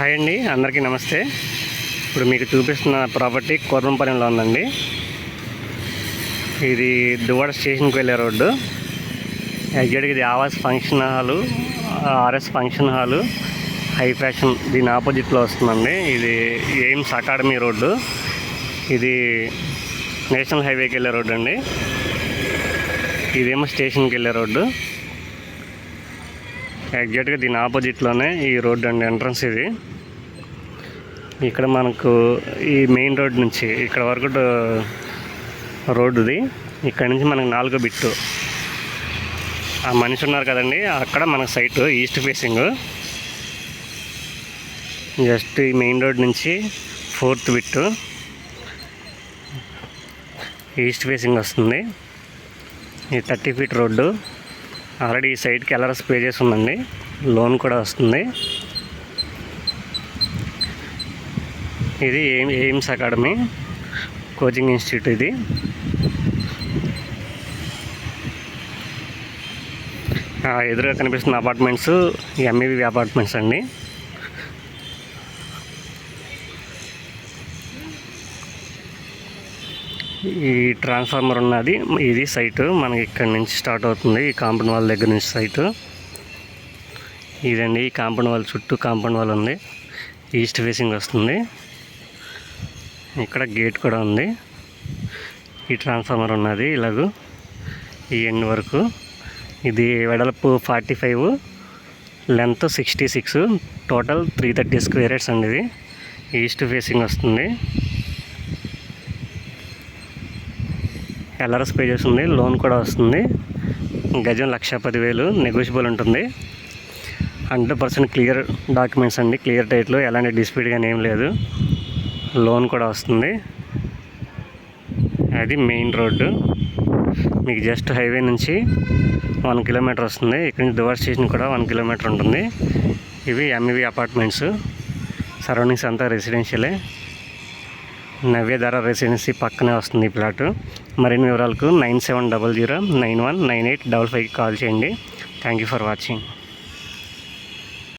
Hi అండి అందరికీ నమస్తే. ఇప్పుడు మీకు చూపిస్తున్న ప్రాపర్టీ కోరంపాలెంలో ఉందండి. ఇది దువాడ స్టేషన్కి వెళ్ళే రోడ్డు. ఎగ్జాక్ట్గా ఇది Awas function hall RS function hall. High fashion దీని ఆపోజిట్లో వస్తుందండి. ఇది ఎయిమ్స్ అకాడమీ రోడ్డు. ఇది నేషనల్ హైవేకి వెళ్ళే రోడ్డు అండి. ఇదేమో స్టేషన్కి వెళ్ళే రోడ్డు. ఎగ్జాక్ట్గా దీని ఆపోజిట్లోనే ఈ రోడ్ అండి ఎంట్రన్స్ ఇది. ఇక్కడ మనకు ఈ మెయిన్ రోడ్ నుంచి ఇక్కడ వరకు రోడ్డుది. ఇక్కడ నుంచి మనకు నాలుగో బిట్టు. ఆ మనిషి ఉన్నారు కదండి అక్కడ మనకు సైట్ ఈస్ట్ ఫేసింగ్ జస్ట్ ఈ మెయిన్ రోడ్ నుంచి ఫోర్త్ బిట్టు. ఈస్ట్ ఫేసింగ్ వస్తుంది. ఈ థర్టీ ఫీట్ రోడ్డు. ఆల్రెడీ ఈ సైడ్కి ఎల్ఆర్ఎస్ పే చేసి ఉందండి లోన్ కూడా వస్తుంది. ఇది aim Aims academy. Coaching institute ఇది. ఎదురుగా కనిపిస్తున్న అపార్ట్మెంట్స్ ఎంఈవి అపార్ట్మెంట్స్ అండి. ఈ ట్రాన్స్ఫార్మర్ ఉన్నది. ఇది సైటు మనకి ఇక్కడ నుంచి స్టార్ట్ అవుతుంది. ఈ కాంపౌండ్ వాల్ దగ్గర నుంచి సైటు ఇదండి ఈ కాంపౌండ్ వాల్ చుట్టూ కాంపౌండ్ వాల్ ఉంది. ఈస్ట్ ఫేసింగ్ వస్తుంది. ఇక్కడ గేట్ కూడా ఉంది. ఈ ట్రాన్స్ఫార్మర్ ఉన్నది ఇలాగూ. ఈ ఎండ్ వరకు. ఇది వెడల్పు forty five length sixty six total three thirty square yards అండి ఇది. ఈస్ట్ ఫేసింగ్ వస్తుంది. ఎల్ఆర్ఎస్ పే చేస్తుంది లోన్ కూడా వస్తుంది. గజం లక్ష పదివేలు నెగోషియబుల్ ఉంటుంది. హండ్రెడ్ పర్సెంట్ క్లియర్ డాక్యుమెంట్స్ అండి క్లియర్ టైట్లు ఎలాంటి డిస్ప్యూట్ కానీ ఏం లేదు. లోన్ కూడా వస్తుంది. అది మెయిన్ రోడ్డు. మీకు జస్ట్ హైవే నుంచి వన్ కిలోమీటర్ వస్తుంది. ఇక్కడ నుంచి దువార్ స్టేషన్ కూడా వన్ కిలోమీటర్ ఉంటుంది. ఇవి ఎంఈవి అపార్ట్మెంట్స్ సరౌండింగ్స్ అంతా రెసిడెన్షియలే నవ్యధార రెసిడెన్సీ పక్కనే వస్తుంది ఈ ప్లాట్. మరిన్ని వివరాలకు nine seven double zero nine one nine eight double ఫైవ్కి కాల్ చేయండి. Thank you for watching.